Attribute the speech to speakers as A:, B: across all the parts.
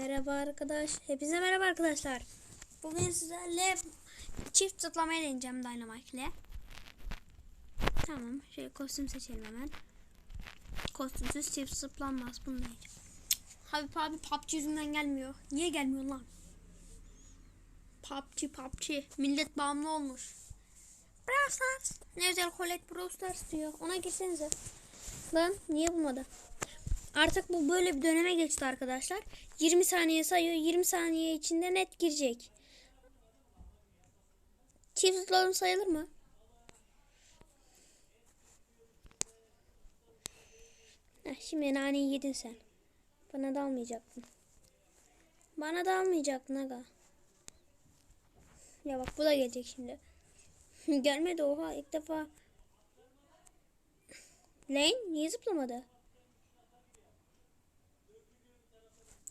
A: Merhaba arkadaş. Hepinize merhaba arkadaşlar. Bugün sizlerle çift zıplamayı deneyeceğim Dynamite ile. Tamam. Şöyle kostüm seçelim hemen. Kostümsüz çift zıplanmaz. Bunu deneyeceğim. Habib abi PUBG yüzünden gelmiyor. Niye gelmiyor lan? PUBG PUBG. Millet bağımlı olmuş. Brawl Stars. Ne özel Colette Brawl Stars diyor. Ona girsenize. Lan niye bulmadı? Artık bu böyle bir döneme geçti arkadaşlar. 20 saniye sayıyor. 20 saniye içinde net girecek. Çift sayılır mı? Heh, şimdi naneyi yedin sen. Bana da almayacaktın. Bana da almayacaktın aga. Ya bak bu da gelecek şimdi. Gelmedi oha ilk defa. Lane niye zıplamadı?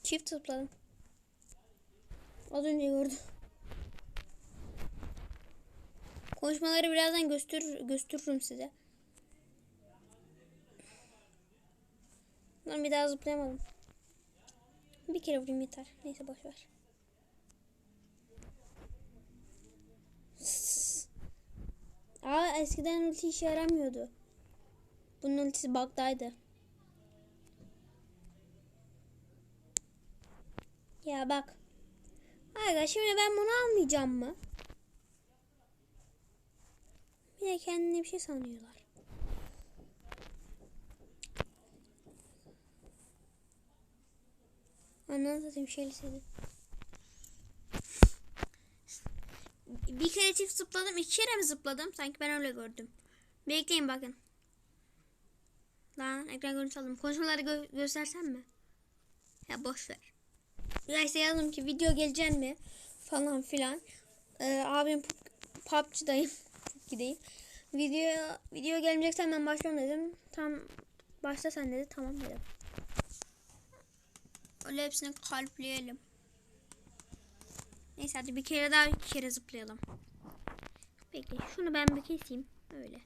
A: Çift zıpladım. Az önce gördüm. Konuşmaları birazdan göster gösteririm size. Lan bir daha zıplayamadım. Bir kere vurayım yeter. Neyse boş ver. Aa eskiden ulti işe yaramıyordu. Bunun ultisi bug'daydı. Ya bak. Aga şimdi ben bunu almayacağım mı? Bir de kendine bir şey sanıyorlar. Ananı satayım şöyle seni. Bir kere çift zıpladım, iki kere mi zıpladım? Sanki ben öyle gördüm. Bekleyin bakın. Lan ekran görüntü aldım. Konuşmaları gö- göstersem mi? Ya boş ver. Neyse yazdım ki video gelecek mi? Falan filan. Ee, abim PUBG'dayım. PUBG'deyim. Video video gelmeyecekse ben başlıyorum dedim. Tam başla sen dedi. Tamam dedim. Öyle hepsini kalpleyelim. Neyse hadi bir kere daha iki kere zıplayalım. Peki şunu ben bir keseyim. Öyle.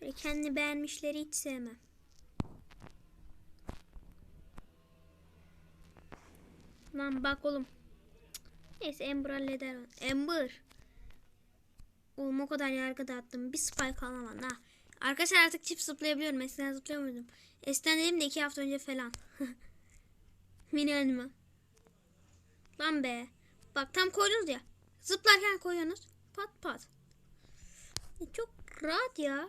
A: Böyle kendi beğenmişleri hiç sevmem. Lan bak oğlum. Neyse Ember halleder. onu. Ember. Oğlum o kadar yargı dağıttım. Bir spike alamam ha. Arkadaşlar artık çift zıplayabiliyorum. Eskiden zıplayamıyordum. Eskiden dedim de iki hafta önce falan. Mini anime. Lan be. Bak tam koydunuz ya. Zıplarken koyuyorsunuz. Pat pat. E, çok rahat ya.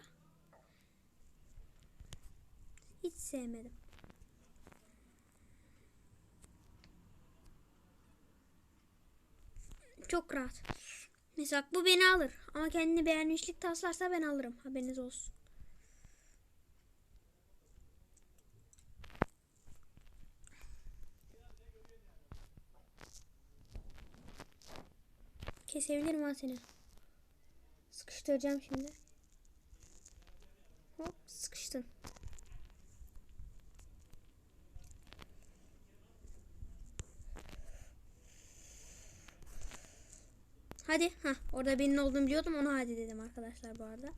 A: Hiç sevmedim. Çok rahat. Mesela bu beni alır. Ama kendini beğenmişlik taslarsa ben alırım. Haberiniz olsun. Kesebilirim ha seni. Sıkıştıracağım şimdi. Hop sıkıştın. Hadi. ha orada benim olduğunu biliyordum. Ona hadi dedim arkadaşlar bu arada.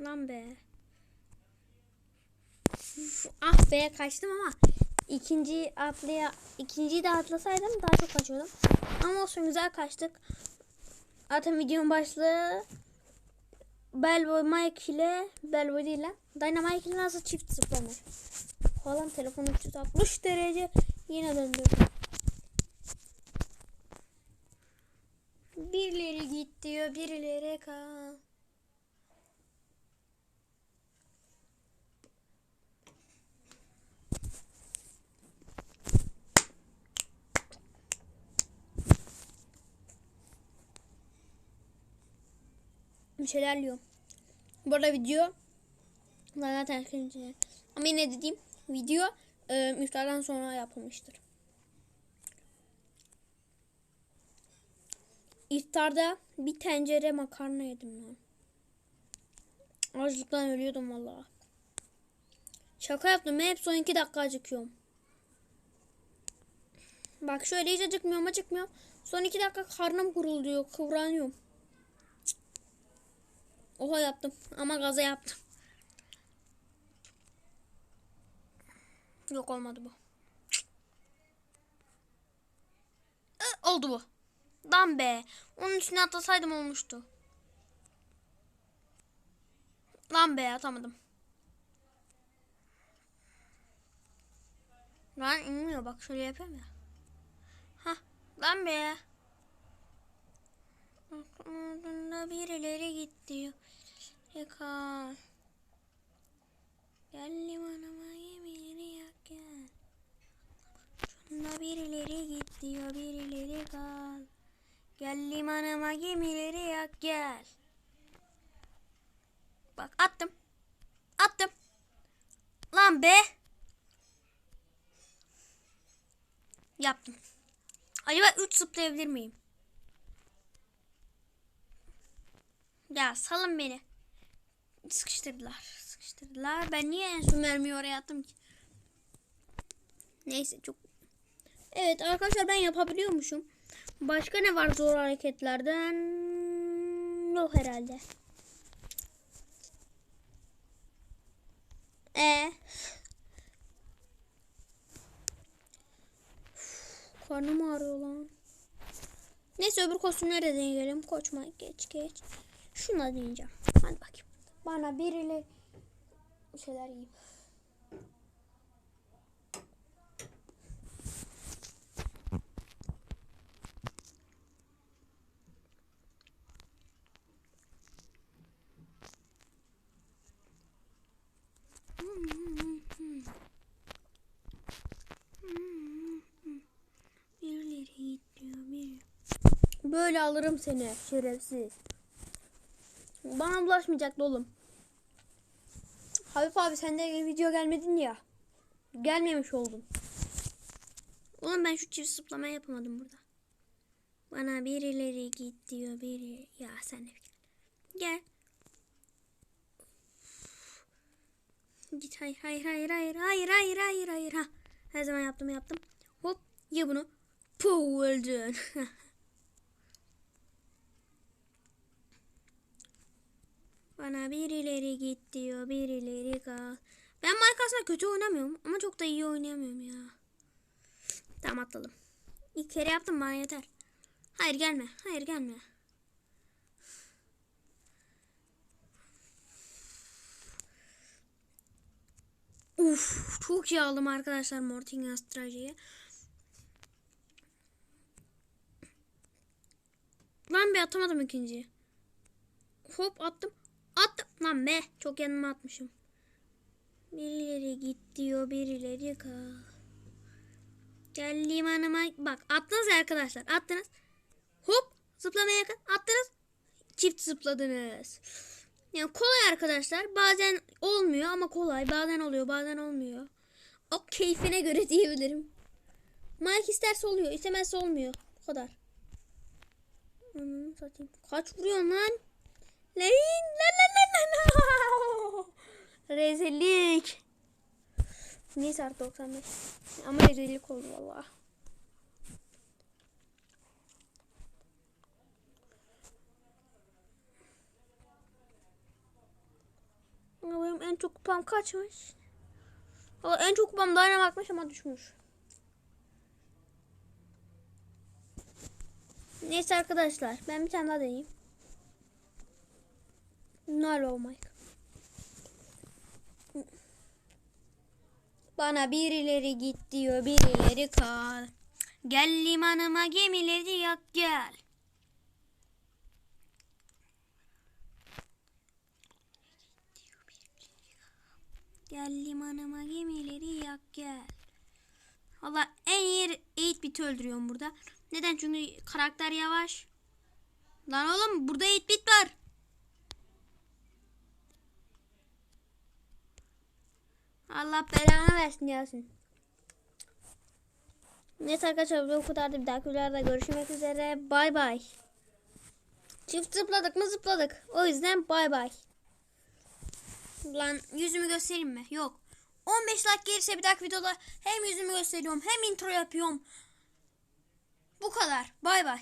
A: Lan be. Ah be kaçtım ama ikinci atlaya ikinciyi de atlasaydım daha çok kaçıyordum. Ama olsun güzel kaçtık. Zaten videonun başlığı Bellboy Mike ile Bellboy ile Dynamite ile nasıl çift zıplanır falan telefonu 360 derece yine döndürdüm. Birileri git diyor, birileri kal. Bir şeyler yiyorum. Bu arada video zaten arkadaşlar. Ama yine dediğim video e, iftardan sonra yapılmıştır. İftarda bir tencere makarna yedim lan. Açlıktan ölüyordum vallahi. Şaka yaptım. Ben hep son iki dakika acıkıyorum. Bak şöyle hiç acıkmıyorum acıkmıyorum. Son iki dakika karnım kuruluyor. Kıvranıyorum. Oha yaptım. Ama gaza yaptım. Yok olmadı bu. Ee, oldu bu. Lan be. Onun üstüne atlasaydım olmuştu. Lan be atamadım. Lan inmiyor bak şöyle yapıyorum ya. Hah lan be. Aklımda birileri gitti. Yakal. Gel limanıma gel. Birileri gidiyor birileri kal. Gel limanıma gemileri yak gel. Bak attım. Attım. Lan be. Yaptım. Acaba 3 zıplayabilir miyim? Ya salın beni. Sıkıştırdılar. Sıkıştırdılar. Ben niye en son mermiyi oraya attım ki? Neyse çok. Evet arkadaşlar ben yapabiliyormuşum. Başka ne var zor hareketlerden? Yok herhalde. E. Karnım ağrıyor lan. Neyse öbür kostümleri de deneyelim. Koçma geç geç. Şuna deneyeceğim. Hadi bakayım. Bana biriyle bir şeyler yiyeyim. Birileri gidiyor biri. Böyle alırım seni şerefsiz. Bana bulaşmayacaktı oğlum. Habib abi sende video gelmedin ya. Gelmemiş oldun. Oğlum ben şu çift zıplama yapamadım burada. Bana birileri git diyor biri. Ya sen de. Gel. Git hayır hayır hayır hayır hayır hayır hayır hayır ha. Her zaman yaptım yaptım. Hop ye bunu. Puh öldün. Bana birileri git diyor, birileri kal. Ben Mike kötü oynamıyorum ama çok da iyi oynayamıyorum ya. Tamam atladım. İlk kere yaptım bana yeter. Hayır gelme, hayır gelme. Uf, çok iyi aldım arkadaşlar Morting Astralji'yi. Lan bir atamadım ikinciyi. Hop attım. Attım. Lan be. Çok yanıma atmışım. Birileri git diyor. Birileri kal. Gel limanıma. Bak attınız ya arkadaşlar. Attınız. Hop. Zıplamaya yakın. Attınız. Çift zıpladınız. Yani kolay arkadaşlar. Bazen olmuyor ama kolay. Bazen oluyor. Bazen olmuyor. O keyfine göre diyebilirim. Mike isterse oluyor. istemezse olmuyor. Bu kadar. Kaç vuruyorsun lan? Lan la la la la la. Rezillik. Neyse artık 95. Ama rezillik oldu valla. Benim en çok kupam kaçmış? Valla en çok kupam Dynamax'mış ama düşmüş. Neyse arkadaşlar ben bir tane daha deneyeyim. Nalo Mike. Bana birileri git diyor, birileri kal. Gel limanıma gemileri yak gel. Gel limanıma gemileri yak gel. Valla en iyi 8 bit öldürüyorum burada. Neden? Çünkü karakter yavaş. Lan oğlum burada 8 bit var. Allah belanı versin Yasin. Neyse arkadaşlar bu kadar da bir dahaki videolarda görüşmek üzere. Bay bay. Çift zıpladık mı zıpladık. O yüzden bay bay. Lan yüzümü göstereyim mi? Yok. 15 like gelirse bir dahaki videoda hem yüzümü gösteriyorum hem intro yapıyorum. Bu kadar. Bay bay.